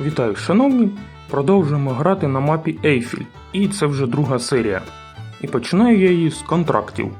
Вітаю, шановні! Продовжуємо грати на мапі Ейфіль, і це вже друга серія. І починаю я її з контрактів.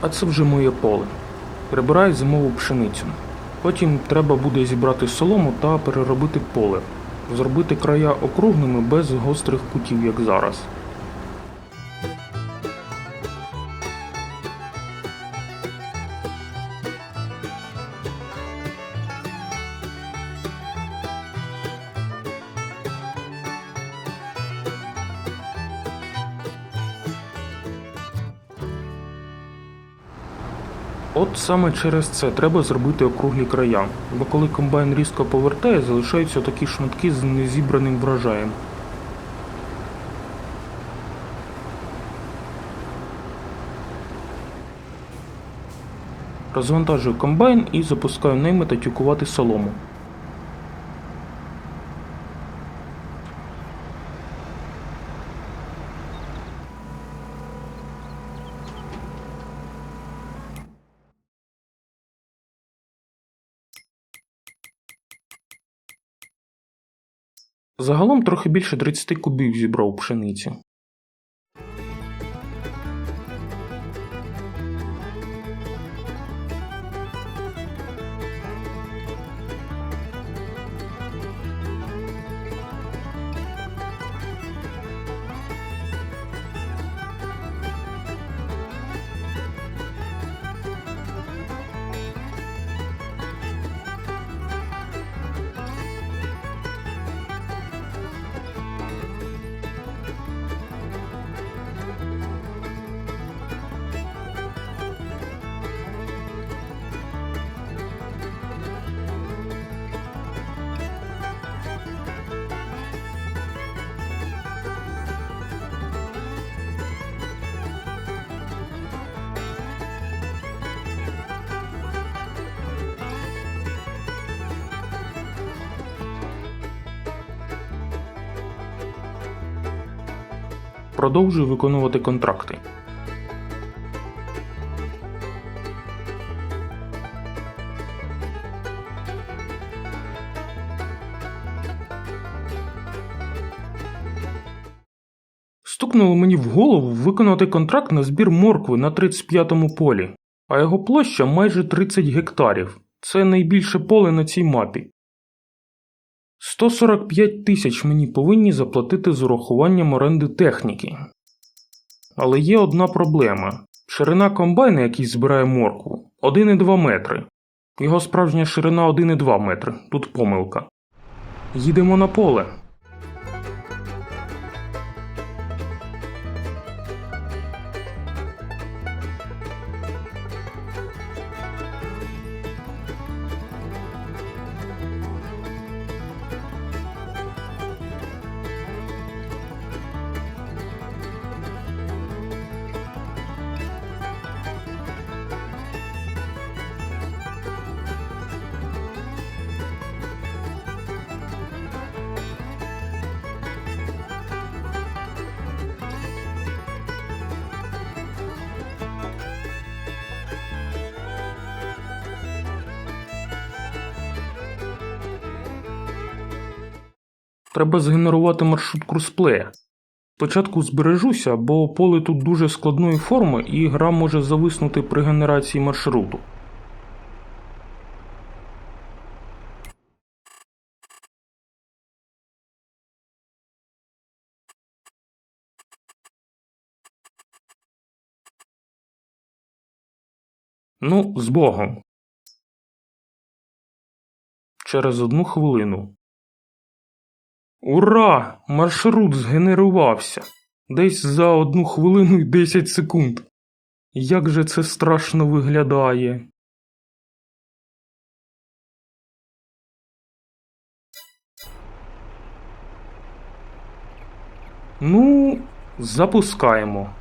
А це вже моє поле. Прибираю зимову пшеницю. Потім треба буде зібрати солому та переробити поле, зробити края округлими без гострих кутів, як зараз. От саме через це треба зробити округлі края, бо коли комбайн різко повертає, залишаються такі шматки з незібраним врожаєм. Розвантажую комбайн і запускаю наймета тюкувати солому. Загалом трохи більше 30 кубів зібрав пшениці. Продовжую виконувати контракти. Стукнуло мені в голову виконати контракт на збір моркви на 35-му полі, а його площа майже 30 гектарів. Це найбільше поле на цій мапі. 145 тисяч мені повинні заплатити з урахуванням оренди техніки. Але є одна проблема. Ширина комбайна, який збирає моркву, 1,2 метри. Його справжня ширина 1,2 метри. Тут помилка. Їдемо на поле. Треба згенерувати маршрут кросплея. Спочатку збережуся, бо поле тут дуже складної форми і гра може зависнути при генерації маршруту. Ну, з Богом. Через одну хвилину. Ура! Маршрут згенерувався. Десь за одну хвилину і 10 секунд. Як же це страшно виглядає. Ну, запускаємо.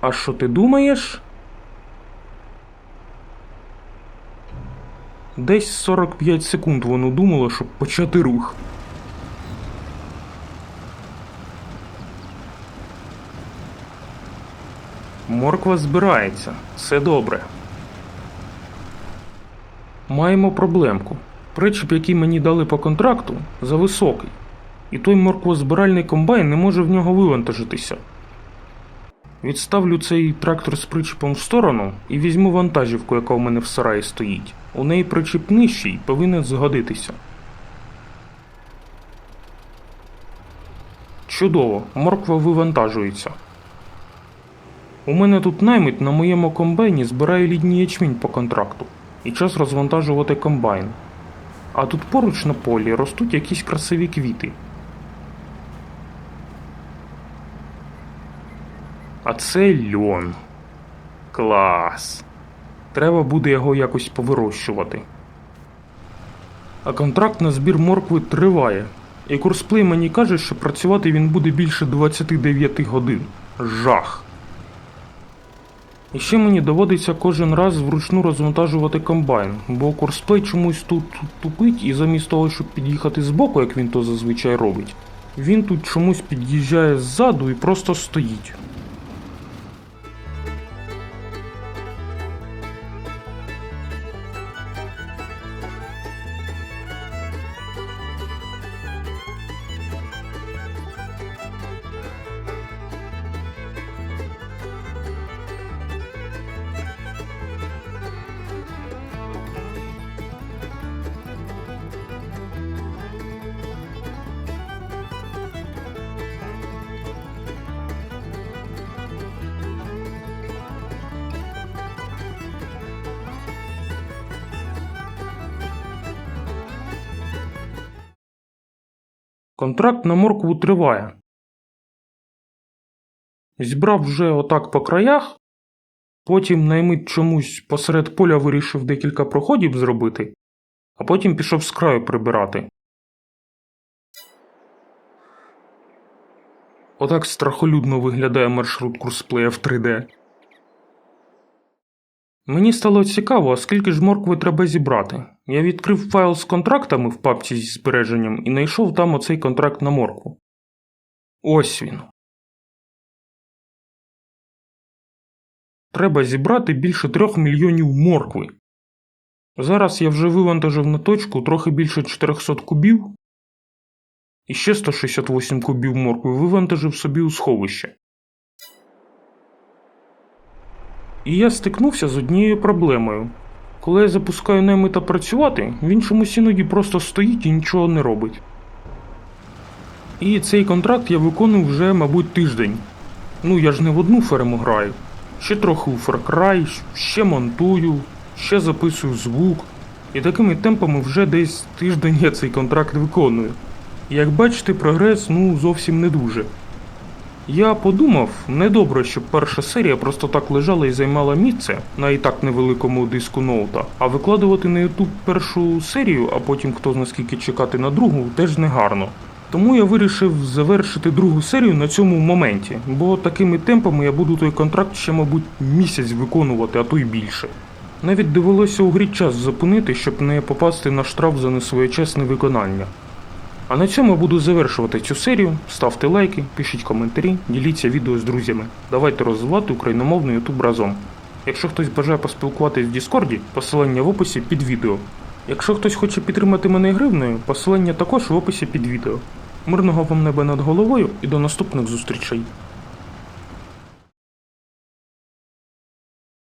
А що ти думаєш? Десь 45 секунд воно думало, щоб почати рух. Морква збирається, все добре. Маємо проблемку. Причіп, який мені дали по контракту, зависокий. І той морквозбиральний комбайн не може в нього вивантажитися. Відставлю цей трактор з причіпом в сторону і візьму вантажівку, яка у мене в сараї стоїть. У неї причіп нижчий, повинен згодитися. Чудово, морква вивантажується. У мене тут наймит на моєму комбайні збирає літній ячмінь по контракту і час розвантажувати комбайн. А тут поруч на полі ростуть якісь красиві квіти. А це льон. Клас. Треба буде його якось повирощувати. А контракт на збір моркви триває. І курсплей мені каже, що працювати він буде більше 29 годин. Жах. І ще мені доводиться кожен раз вручну розвантажувати комбайн, бо курсплей чомусь тут тупить і замість того, щоб під'їхати збоку, як він то зазвичай робить, він тут чомусь під'їжджає ззаду і просто стоїть. Контракт на моркву триває. Зібрав вже отак по краях, потім наймит чомусь посеред поля вирішив декілька проходів зробити, а потім пішов з краю прибирати. Отак страхолюдно виглядає маршрут курсплея в 3D. Мені стало цікаво, скільки ж моркви треба зібрати. Я відкрив файл з контрактами в папці зі збереженням і знайшов там оцей контракт на моркву. Ось він. Треба зібрати більше трьох мільйонів моркви. Зараз я вже вивантажив на точку трохи більше 400 кубів. І ще 168 кубів моркви вивантажив собі у сховище. І я стикнувся з однією проблемою. Коли я запускаю наймита працювати, він чомусь іноді просто стоїть і нічого не робить. І цей контракт я виконую вже, мабуть, тиждень. Ну я ж не в одну ферму граю. Ще трохи у Far Cry, ще монтую, ще записую звук. І такими темпами вже десь тиждень я цей контракт виконую. Як бачите, прогрес ну зовсім не дуже. Я подумав, недобре, щоб перша серія просто так лежала і займала місце на і так невеликому диску ноута, а викладувати на YouTube першу серію, а потім хто зна скільки чекати на другу, теж не гарно. Тому я вирішив завершити другу серію на цьому моменті, бо такими темпами я буду той контракт ще, мабуть, місяць виконувати, а то й більше. Навіть довелося у грі час зупинити, щоб не попасти на штраф за несвоєчасне виконання. А на цьому буду завершувати цю серію. Ставте лайки, пишіть коментарі, діліться відео з друзями. Давайте розвивати україномовний YouTube разом. Якщо хтось бажає поспілкуватись в Діскорді, посилання в описі під відео. Якщо хтось хоче підтримати мене гривнею, посилання також в описі під відео. Мирного вам неба над головою і до наступних зустрічей.